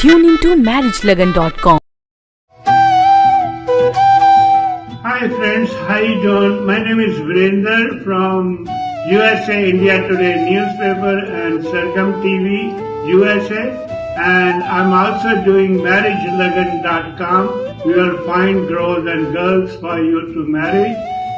Tune into marriagelagan.com. Hi friends, you doing? My name is Virender from USA India Today newspaper and Sargam TV USA and I'm also doing marriagelagan.com. We will find girls and girls for you to marry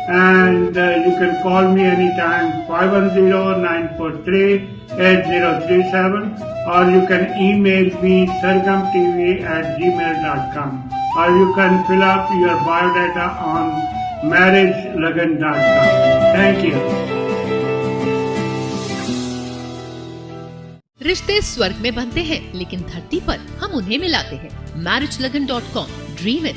and uh, you can call me anytime 510-943-8037 or you can email me sargamtv at gmail.com or you can fill up your biodata on marriagelagan.com. Thank you. रिश्ते स्वर्ग में बनते हैं लेकिन धरती पर हम उन्हें मिलाते हैं marriage Lagan dot com dream it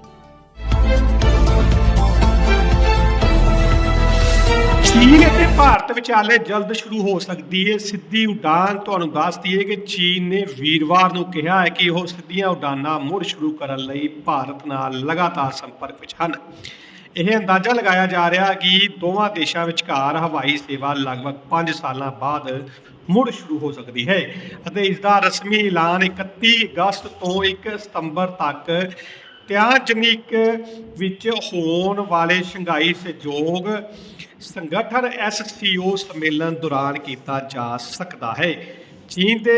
ਚੀਨ ਅਤੇ ਭਾਰਤ ਵਿਚਾਲੇ ਜਲਦ ਸ਼ੁਰੂ ਹੋ ਸਕਦੀ ਹੈ। ਸਿੱਧੀ ਉਡਾਨ ਤੁਹਾਨੂੰ ਦੱਸ ਦਈਏ ਕਿ ਚੀਨ ਨੇ ਵੀਰਵਾਰ ਨੂੰ ਕਿਹਾ ਹੈ ਕਿ ਉਹ ਸਿੱਧੀਆਂ ਉਡਾਨਾਂ ਮੁੜ ਸ਼ੁਰੂ ਕਰਨ ਲਈ ਭਾਰਤ ਨਾਲ ਲਗਾਤਾਰ ਸੰਪਰਕ ਵਿੱਚ ਹਨ। ਇਹ ਅੰਦਾਜ਼ਾ ਲਗਾਇਆ ਜਾ ਰਿਹਾ ਕਿ ਦੋਵਾਂ ਦੇਸ਼ਾਂ ਵਿਚਕਾਰ ਹਵਾਈ ਸੇਵਾ ਲਗਭਗ 5 ਸਾਲਾਂ ਬਾਅਦ ਮੁੜ ਸ਼ੁਰੂ ਹੋ ਸਕਦੀ ਹੈ ਅਤੇ ਇਸ ਦਾ ਰਸਮੀ ਐਲਾਨ 31 ਅਗਸਤ ਤੋਂ 1 ਸਤੰਬਰ ਤੱਕ ਤਿਆਜਨਿਕ ਵਿੱਚ ਹੋਣ ਵਾਲੇ ਸ਼ੰਘਾਈ ਸਹਿਯੋਗ ਸੰਗਠਨ ਐਸਸੀਓ ਸੰਮੇਲਨ ਦੌਰਾਨ ਕੀਤਾ ਜਾ ਸਕਦਾ ਹੈ। ਚੀਨ ਦੇ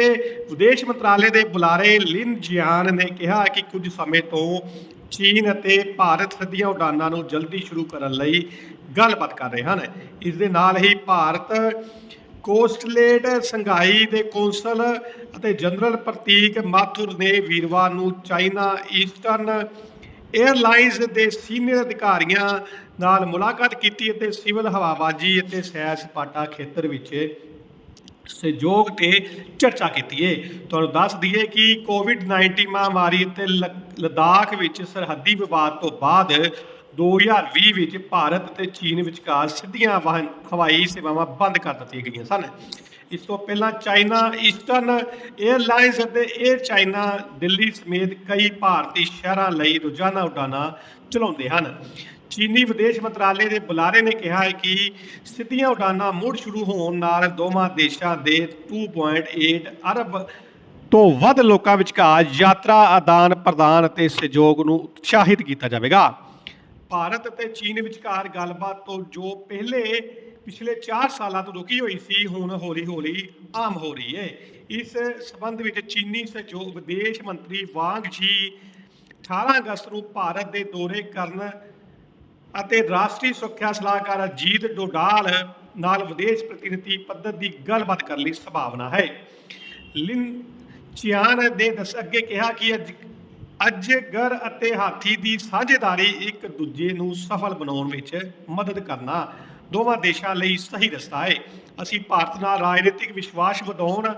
ਵਿਦੇਸ਼ ਮੰਤਰਾਲੇ ਦੇ ਬੁਲਾਰੇ ਲਿਨ ਜਿਆਨ ਨੇ ਕਿਹਾ ਕਿ ਕੁਝ ਸਮੇਂ ਤੋਂ ਚੀਨ ਅਤੇ ਭਾਰਤ ਸਿੱਧੀਆਂ ਉਡਾਨਾਂ ਨੂੰ ਜਲਦੀ ਸ਼ੁਰੂ ਕਰਨ ਲਈ ਗੱਲਬਾਤ ਕਰ ਰਹੇ ਹਨ। ਇਸ ਦੇ ਨਾਲ ਹੀ ਭਾਰਤ ਕੋਸਟਲੇਟ ਸੰਘਾਈ ਦੇ ਕੌਂਸਲ ਅਤੇ ਜਨਰਲ ਪ੍ਰਤੀਕ ਮਾਥੁਰ ਨੇ ਵੀਰਵਾਰ ਨੂੰ ਚਾਈਨਾ ਈਸਟਰਨ 에ਅਰਲਾਈਨਸ ਦੇ ਸੀਨੀਅਰ ਅਧਿਕਾਰੀਆਂ ਨਾਲ ਮੁਲਾਕਾਤ ਕੀਤੀ ਅਤੇ ਸਿਵਲ ਹਵਾਬਾਜ਼ੀ ਅਤੇ ਸੈਰ ਸਪਾਟਾ ਖੇਤਰ ਵਿੱਚ ਸਹਿਯੋਗ ਤੇ ਚਰਚਾ ਕੀਤੀ ਏ। ਤੁਹਾਨੂੰ ਦੱਸ ਦਈਏ ਕਿ ਕੋਵਿਡ-19 ਮਹਾਮਾਰੀ ਅਤੇ ਲ- ਲਦਾਖ ਵਿੱਚ ਸਰਹੱਦੀ ਵਿਵਾਦ ਤੋਂ ਬਾਅਦ 2020 ਵਿੱਚ ਭਾਰਤ ਅਤੇ ਚੀਨ ਵਿਚਕਾਰ ਸਿੱਧੀਆਂ ਵਾਹਨ ਹਵਾਈ ਸੇਵਾਵਾਂ ਬੰਦ ਕਰ ਦਿੱਤੀਆਂ ਗਈਆਂ ਸਨ। ਇਸ ਤੋਂ ਪਹਿਲਾਂ ਚਾਈਨਾ, ਈਸਟਰਨ 에ਅਰਲਾਈਨਸ ਅਤੇ 에ਅਰ ਚਾਈਨਾ ਦਿੱਲੀ ਸਮੇਤ ਕਈ ਭਾਰਤੀ ਸ਼ਹਿਰਾਂ ਲਈ ਰੋਜ਼ਾਨਾ ਉਡਾਨਾਂ ਚਲਾਉਂਦੇ ਹਨ। ਚੀਨੀ ਵਿਦੇਸ਼ ਮੰਤਰਾਲੇ ਦੇ ਬੁਲਾਰੇ ਨੇ ਕਿਹਾ ਹੈ ਕਿ ਸਿੱਧੀਆਂ ਉਡਾਨਾਂ ਮੁੜ ਸ਼ੁਰੂ ਹੋਣ ਨਾਲ ਦੋਵਾਂ ਦੇਸ਼ਾਂ ਦੇ 2.8 ਅਰਬ ਤੋਂ ਵੱਧ ਲੋਕਾਂ ਵਿਚਕਾਰ ਯਾਤਰਾ ਆਦਾਨ ਪ੍ਰਦਾਨ ਅਤੇ ਸਹਿਯੋਗ ਨੂੰ ਉਤਸ਼ਾਹਿਤ ਕੀਤਾ ਜਾਵੇਗਾ। ਭਾਰਤ ਅਤੇ ਚੀਨ ਵਿਚਕਾਰ ਗੱਲਬਾਤ ਤੋਂ ਜੋ ਪਹਿਲੇ ਪਿਛਲੇ 4 ਸਾਲਾਂ ਤੋਂ ਰੁਕੀ ਹੋਈ ਸੀ, ਹੁਣ ਹੌਲੀ-ਹੌਲੀ ਆਮ ਹੋ ਰਹੀ ਹੈ। ਇਸ ਸਬੰਧ ਵਿੱਚ ਚੀਨੀ ਸਹਿਯੋਗ ਵਿਦੇਸ਼ ਮੰਤਰੀ ਵਾਂਗ ਜੀ 18 ਅਗਸਤ ਨੂੰ ਭਾਰਤ ਦੇ ਦੌਰੇ ਕਰਨ ਅਤੇ ਰਾਸ਼ਟਰੀ ਸੁਰੱਖਿਆ ਸਲਾਹਕਾਰ ਅਜੀਤ ਡੋਡਾਲ ਨਾਲ ਵਿਦੇਸ਼ ਪ੍ਰਤੀਨਿਧੀ ਪੱਧਰ ਦੀ ਗੱਲਬਾਤ ਕਰਨ ਲਈ ਸੰਭਾਵਨਾ ਹੈ। ਲਿਨ ਚਿਆਨ ਨੇ ਦੱਸ, ਅੱਗੇ ਕਿਹਾ ਕਿ ਅੱਜ ਅਜਗਰ ਅਤੇ ਹਾਥੀ ਦੀ ਸਾਂਝੇਦਾਰੀ ਇੱਕ ਦੂਜੇ ਨੂੰ ਸਫਲ ਬਣਾਉਣ ਵਿੱਚ ਮਦਦ ਕਰਨਾ ਦੋਵਾਂ ਦੇਸ਼ਾਂ ਲਈ ਸਹੀ ਰਸਤਾ ਹੈ ਅਸੀਂ ਭਾਰਤ ਨਾਲ ਰਾਜਨੀਤਿਕ ਵਿਸ਼ਵਾਸ ਵਧਾਉਣ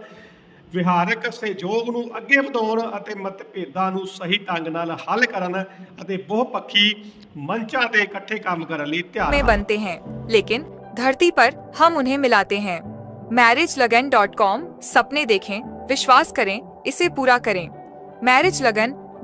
ਵਿਹਾਰਕ ਸਹਿਯੋਗ ਨੂੰ ਅੱਗੇ ਵਧਾਉਣ ਅਤੇ ਮਤਭੇਦਾਂ ਨੂੰ ਸਹੀ ਢੰਗ ਨਾਲ ਹੱਲ ਕਰਨ ਅਤੇ ਬਹੁਪੱਖੀ ਮੰਚਾਂ ਤੇ ਇਕੱਠੇ ਕੰਮ ਕਰਨ ਲਈ ਤਿਆਰ में ਹਾਂ बनते हैं लेकिन धरती पर हम उन्हें मिलाते हैं मैरिज लगन डॉट कॉम सपने देखें विश्वास करें इसे पूरा करें मैरिज लगन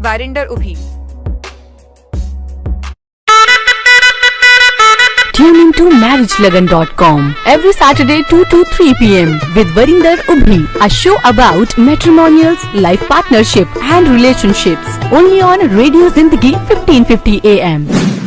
Varinder Ubhi. Tune in to marriagelagan.com every Saturday 2 to 3 pm with Varinder Ubhi, a show about matrimonials, life partnership and relationships. Only on Radio Zindagi 1550 AM.